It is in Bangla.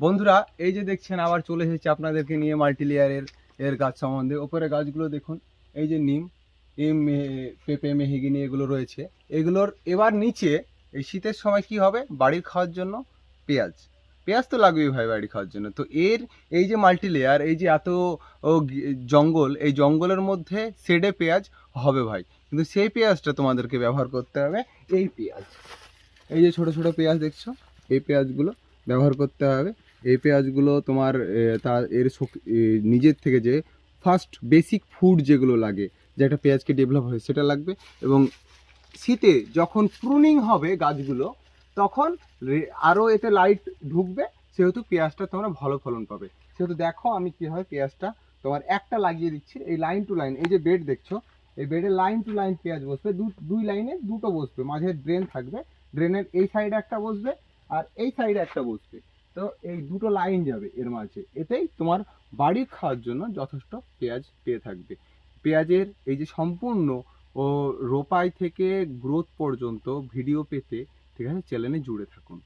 বন্ধুরা, এই যে দেখছেন, আবার চলে এসেছে আপনাদেরকে নিয়ে মাল্টিলেয়ারের এর গাছ সম্বন্ধে। ওপরে গাছগুলো দেখুন, এই যে নিম এম পেঁপে মেহগিনি এগুলো রয়েছে। এগুলোর এবার নিচে, এই শীতের সময় কি হবে? বাড়ির খাওয়ার জন্য পেঁয়াজ। পেঁয়াজ তো লাগবেই ভাই বাড়ি খাওয়ার জন্য। তো এর এই যে মাল্টিলেয়ার, এই যে এত জঙ্গল, এই জঙ্গলের মধ্যে শেডে পেঁয়াজ হবে ভাই। কিন্তু সেই পেঁয়াজটা তোমাদেরকে ব্যবহার করতে হবে এই পেঁয়াজ। এই যে ছোট ছোট পেঁয়াজ দেখছ, এই পেঁয়াজগুলো ব্যবহার করতে হবে। এই পেঁয়াজগুলো তোমার তার এর নিজের থেকে যে ফার্স্ট বেসিক ফুড যেগুলো লাগে, যে একটা পেঁয়াজকে ডেভেলপ হয় সেটা লাগবে এবং শীতে যখন প্রুনিং হবে গাছগুলো, তখন আরও এতে লাইট ঢুকবে, সেহেতু পেঁয়াজটা তোমরা ভালো ফলন পাবে। সেহেতু দেখো আমি কীভাবে পেঁয়াজটা তোমার একটা লাগিয়ে দিচ্ছি, এই লাইন টু লাইন এই যে বেড দেখছ, এই বেডে লাইন টু লাইন পেঁয়াজ বসবে দুই লাইনে দুটো বসবে, মাঝে ড্রেন থাকবে ড্রেনের এই সাইডে একটা বসবে, আর এই সাইডে একটা বসবে। তো এই দুটো লাইন যাবে এর মাঝে। এতেই তোমার বাড়ির খাওয়ার জন্য যথেষ্ট পেঁয়াজ পেয়ে থাকবে। পেঁয়াজের এই যে সম্পূর্ণ ও রোপাই থেকে গ্রোথ পর্যন্ত ভিডিও পেতে, ঠিক আছে? চ্যানেলে জুড়ে থাকুন।